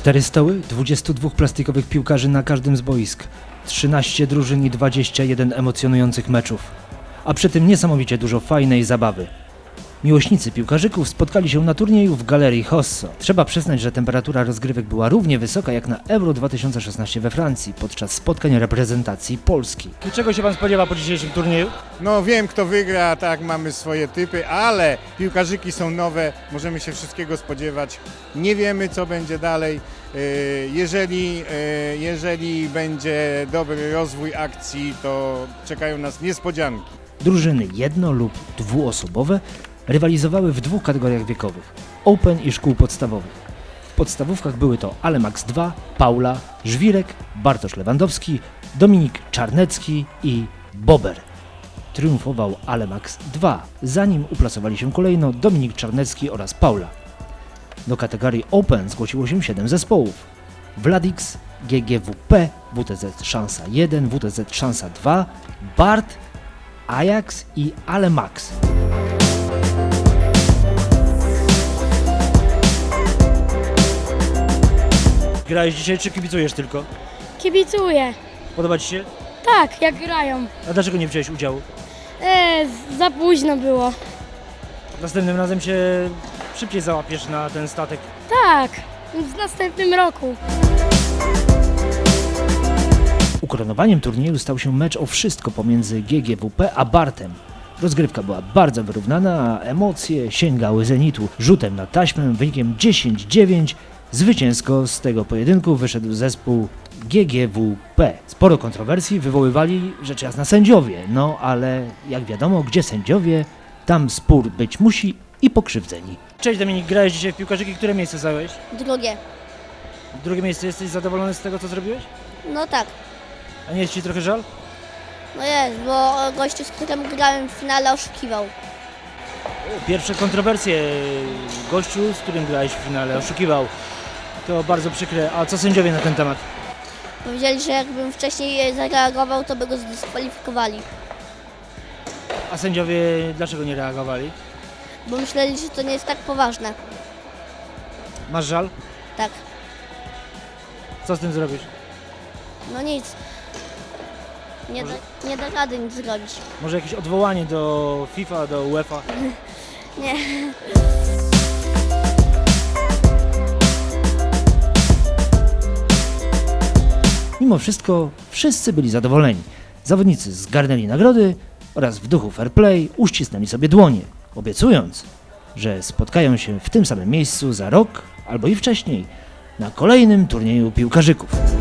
Cztery stoły, 22 plastikowych piłkarzy na każdym z boisk, 13 drużyn i 21 emocjonujących meczów. A przy tym niesamowicie dużo fajnej zabawy. Miłośnicy piłkarzyków spotkali się na turnieju w Galerii Hosso. Trzeba przyznać, że temperatura rozgrywek była równie wysoka jak na Euro 2016 we Francji podczas spotkań reprezentacji Polski. Czego się pan spodziewa po dzisiejszym turnieju? No wiem kto wygra, tak mamy swoje typy, ale piłkarzyki są nowe, możemy się wszystkiego spodziewać. Nie wiemy co będzie dalej. Yy, Jeżeli, yy, jeżeli będzie dobry rozwój akcji, to czekają nas niespodzianki. Drużyny jedno- lub dwuosobowe rywalizowały w dwóch kategoriach wiekowych Open i szkół podstawowych. W podstawówkach były to Alemax 2, Paula, Żwirek, Bartosz Lewandowski, Dominik Czarnecki i Bober. Triumfował Alemax 2, zanim uplasowali się kolejno Dominik Czarnecki oraz Paula. Do kategorii Open zgłosiło się 7 zespołów. Wladix, GGWP, WTZ Szansa 1, WTZ Szansa 2, BART, Ajax i Alemax. Grałeś dzisiaj czy kibicujesz tylko? Kibicuję. Podoba Ci się? Tak, jak grają. A dlaczego nie wziąłeś udziału? E, za późno było. Następnym razem się szybciej załapiesz na ten statek. Tak, w następnym roku. Ukoronowaniem turnieju stał się mecz o wszystko pomiędzy GGWP a Bartem. Rozgrywka była bardzo wyrównana, a emocje sięgały zenitu. Rzutem na taśmę wynikiem 10-9 zwycięsko z tego pojedynku wyszedł zespół GGWP. Sporo kontrowersji wywoływali rzecz jasna sędziowie, no ale jak wiadomo, gdzie sędziowie, tam spór być musi i pokrzywdzeni. Cześć Dominik, grałeś dzisiaj w piłkarzyki, które miejsce zająłeś? Drugie. Drugie miejsce, jesteś zadowolony z tego, co zrobiłeś? No tak. A nie jest Ci trochę żal? No jest, bo gościu, z którym grałem w finale oszukiwał. Pierwsze kontrowersje. Gościu, z którym grałeś w finale, oszukiwał. To bardzo przykre. A co sędziowie na ten temat? Powiedzieli, że jakbym wcześniej zareagował, to by go zdyskwalifikowali. A sędziowie dlaczego nie reagowali? Bo myśleli, że to nie jest tak poważne. Masz żal? Tak. Co z tym zrobisz? No nic. Nie da, nie da rady nic zrobić. Może jakieś odwołanie do FIFA, do UEFA? Nie. Mimo wszystko wszyscy byli zadowoleni. Zawodnicy zgarnęli nagrody oraz w duchu fair play uścisnęli sobie dłonie, obiecując, że spotkają się w tym samym miejscu za rok albo i wcześniej na kolejnym turnieju piłkarzyków.